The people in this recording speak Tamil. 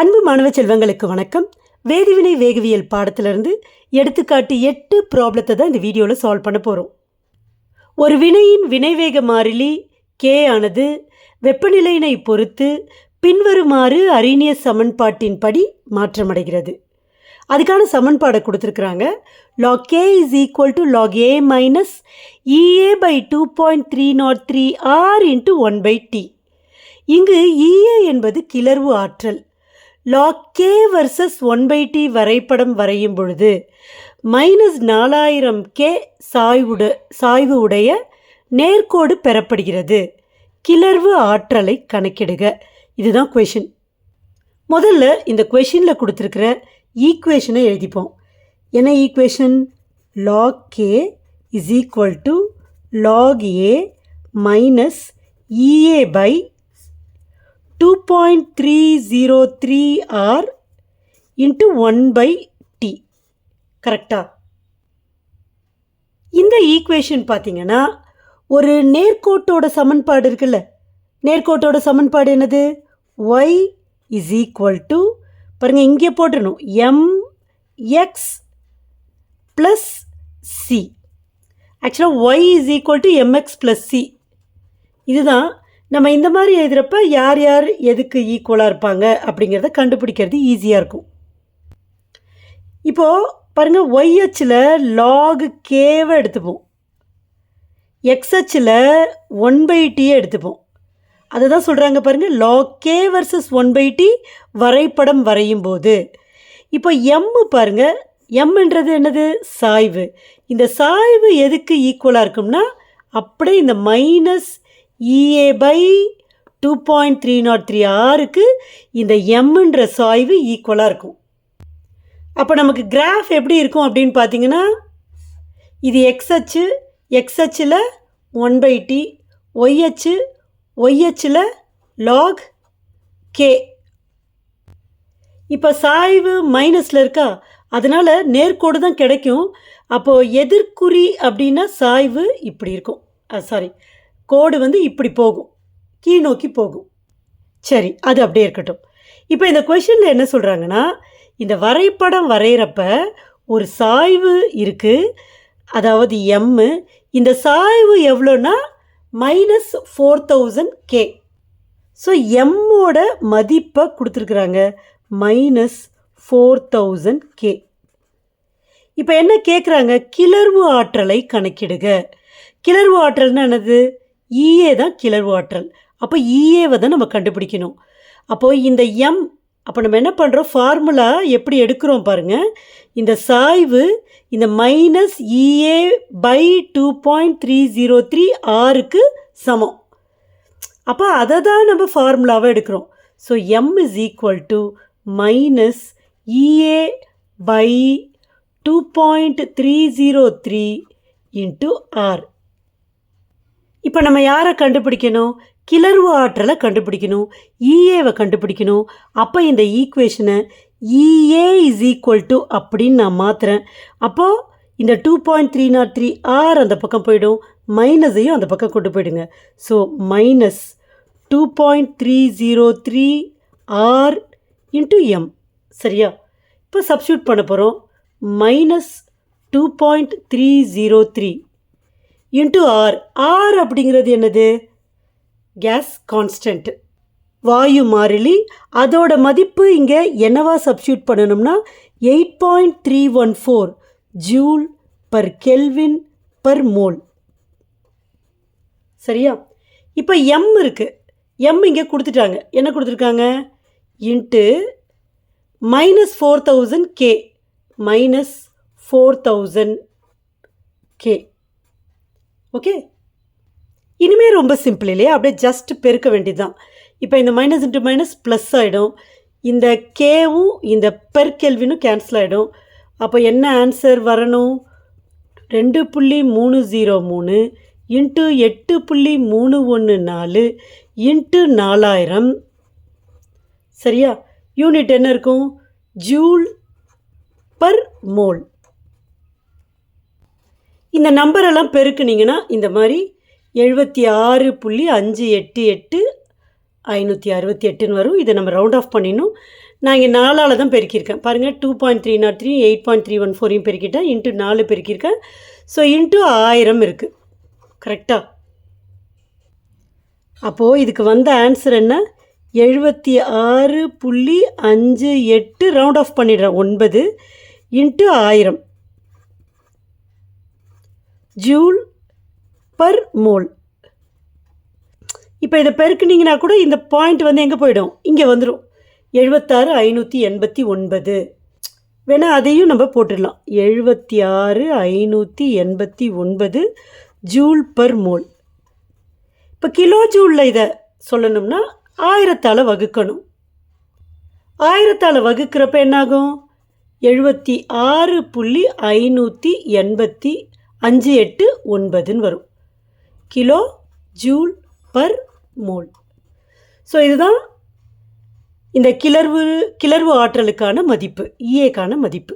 அன்பு மாணவ செல்வங்களுக்கு வணக்கம். வேதிவினை வேகவியல் பாடத்திலிருந்து எடுத்துக்காட்டு எட்டு ப்ராப்ளத்தை தான் இந்த வீடியோவில் சால்வ் பண்ண போகிறோம் ஒரு வினையின் வினைவேக மாறிலி கே ஆனது வெப்பநிலையினை பொறுத்து பின்வருமாறு அரீனிய சமன்பாட்டின் படி மாற்றமடைகிறது. அதுக்கான சமன்பாடை கொடுத்துருக்குறாங்க. Log K is equal to log A minus EA by two point three not three R into one by T இங்கு இஏ என்பது கிளர்வு ஆற்றல். Log K versus one by T வரைபடம் வரையும் பொழுது மைனஸ் நாலாயிரம் கே சாய்வுட சாய்வு உடைய நேர்கோடு பெறப்படுகிறது. கிளர்வு ஆற்றலை கணக்கிடுக. இதுதான் கொஷின் முதல்ல இந்த கொஷினில் கொடுத்துருக்கிற ஈக்குவேஷனை எழுதிப்போம். என்ன equation log K is equal to log A minus EA by two point three zero three R into one by T கரெக்டா இந்த ஈக்குவேஷன் பார்த்தீங்கன்னா ஒரு நேர்கோட்டோட சமன்பாடு இருக்குல்ல நேர்கோட்டோட சமன்பாடு என்னது? ஒய் இஸ் ஈக்குவல் டு பாருங்கள் இங்கே போட்டுடணும். எம் எக்ஸ் ப்ளஸ் சி ஆக்சுவலாக Y is equal to MX plus C இதுதான் நம்ம இந்த மாதிரி எழுதுகிறப்ப யார் யார் எதுக்கு ஈக்குவலாக இருப்பாங்க அப்படிங்கிறத கண்டுபிடிக்கிறது ஈஸியாக இருக்கும். இப்போது பாருங்கள் ஒய் அச்சில் லாகு கேவை எடுத்துப்போம். எக்ஸ் அச்சில் ஒன் பை டியை எடுத்துப்போம். அதை தான் சொல்கிறாங்க பாருங்கள் log K versus one by T வரைபடம் வரையும் போது. இப்போ எம்மு பாருங்கள் எம்ன்றது என்னது? சாய்வு. இந்த சாய்வு எதுக்கு ஈக்குவலாக இருக்கும்னா அப்படியே இந்த minus EA by two point three not three ஆருக்கு இந்த எம்ன்ற சாய்வு ஈக்குவலாக இருக்கும். அப்போ நமக்கு கிராஃப் எப்படி இருக்கும் அப்படின்னு பார்த்தீங்கன்னா இது எக்ஸ் அச்சு எக்ஸ் அச்சில் ஒன் பை டி ஒய் அச்சு ஒய் அச்சில் லாக் கே இப்போ சாய்வு மைனஸில் இருக்கா? அதனால் நேர்கோடு தான் கிடைக்கும். அப்போது எதிர்குறி அப்படின்னா சாய்வு இப்படி இருக்கும். சாரி கோடு வந்து இப்படி போகும். கீழ் நோக்கி போகும். சரி அது அப்படியே இருக்கட்டும். இப்போ இந்த கொஷனில் என்ன சொல்கிறாங்கன்னா இந்த வரைபடம் வரைகிறப்ப ஒரு சாய்வு இருக்குது அதாவது எம்மு இந்த சாய்வு எவ்வளோன்னா minus four thousand K so எம்மோட மதிப்பை கொடுத்துருக்குறாங்க. மைனஸ் ஃபோர் தௌசண்ட் கே இப்போ என்ன கேட்குறாங்க கிளர்வு ஆற்றலை கணக்கிடுக. கிளர்வு ஆற்றல்னா என்னது? இஏ தான் கிளர்வு ஆற்றல் அப்போ இஏவை தான் நம்ம கண்டுபிடிக்கணும். அப்போது இந்த எம் அப்போ நம்ம என்ன பண்ணுறோம் ஃபார்முலா எப்படி எடுக்கிறோம் பாருங்கள் இந்த சாய்வு இந்த minus EA by two point three zero three ஆருக்கு சமம். அப்போ அதை தான் நம்ம ஃபார்முலாவை எடுக்கிறோம். So M is equal to minus EA by two point three zero three into R இப்போ நம்ம யாரை கண்டுபிடிக்கணும்? கிளர்வு ஆற்றலை கண்டுபிடிக்கணும். இஏவை கண்டுபிடிக்கணும். அப்போ இந்த ஈக்குவேஷனை இஏ இஸ் ஈக்குவல் டு அப்படின்னு நான் மாற்றுறேன் அப்போது இந்த two point three not three R அந்த பக்கம் போயிடும். மைனஸையும் அந்த பக்கம் கொண்டு போயிடுங்க. So minus two point three zero three R into M சரியா? இப்போ சப்ஸ்டியூட் பண்ண போகிறோம் minus two point three zero three into R R அப்படிங்கிறது என்னது? கேஸ் கான்ஸ்டன்ட் வாயு மாறிலி அதோட மதிப்பு இங்கே என்னவா சப்ஸ்டியூட் பண்ணணும்னா eight point three one four joule per kelvin per mole சரியா? இப்போ எம் இருக்குது எம் இங்கே கொடுத்துட்டாங்க. என்ன கொடுத்துருக்காங்க? Into minus four thousand K minus four thousand K okay இனிமேல் ரொம்ப சிம்பிள் இல்லையா? அப்படியே ஜஸ்ட் பெருக்க வேண்டியது தான் இப்போ இந்த மைனஸ் இன்ட்டு மைனஸ் ப்ளஸ் ஆகிடும் இந்த கேவும் இந்த பெர் கேள்வினும் கேன்சல் ஆகிடும் அப்போ என்ன ஆன்சர் வரணும்? ரெண்டு புள்ளி மூணு ஜீரோ மூணு இன்ட்டு எட்டு புள்ளி மூணு ஒன்று நாலு இன்ட்டு நாலாயிரம். சரியா? யூனிட் என்ன இருக்கும்? ஜூல் பர் மோல் இந்த நம்பரெல்லாம் பெருக்குனீங்கன்னா இந்த மாதிரி எழுபத்தி ஆறு புள்ளி அஞ்சு எட்டு எட்டு ஐநூற்றி அறுபத்தி எட்டுன்னு வரும். இதை நம்ம ரவுண்ட் ஆஃப் பண்ணிடணும். நான் இங்கே நாலால் தான் பெருக்கியிருக்கேன். பாருங்கள் two point three naught three eight point three one ஃபோரையும் பெருக்கிட்டேன். இன்ட்டு நாலு பெருக்கியிருக்கேன். ஸோ இன்ட்டு ஆயிரம் இருக்குது கரெக்டாக அப்போது இதுக்கு வந்த ஆன்சர் என்ன? எழுபத்தி ஆறு புள்ளி அஞ்சு எட்டு ரவுண்ட் ஆஃப் பண்ணிடுறேன். ஒன்பது இன்ட்டு ஆயிரம். Joule per mole. இப்போ இதை பெருக்குனீங்கன்னா கூட இந்த பாயிண்ட் வந்து எங்கே போயிடும்? இங்கே வந்துடும் எழுபத்தாறு ஐநூற்றி எண்பத்தி ஒன்பது. வேணால் அதையும் நம்ம போட்டுடலாம். எழுபத்தி ஆறு ஐநூற்றி எண்பத்தி ஒன்பது ஜூல் பர் மோல். இப்போ கிலோ ஜூலில் இதை சொல்லணும்னா ஆயிரத்தால் வகுக்கணும். ஆயிரத்தால் வகுக்கிறப்ப என்னாகும்? எழுபத்தி ஆறு புள்ளி ஐநூற்றி எண்பத்தி அஞ்சு எட்டு ஒன்பதுன்னு வரும். Kilo joule per mole. So இதுதான் இந்த கிளர்வு கிளர்வு ஆற்றலுக்கான மதிப்பு ஈஏக்கான மதிப்பு.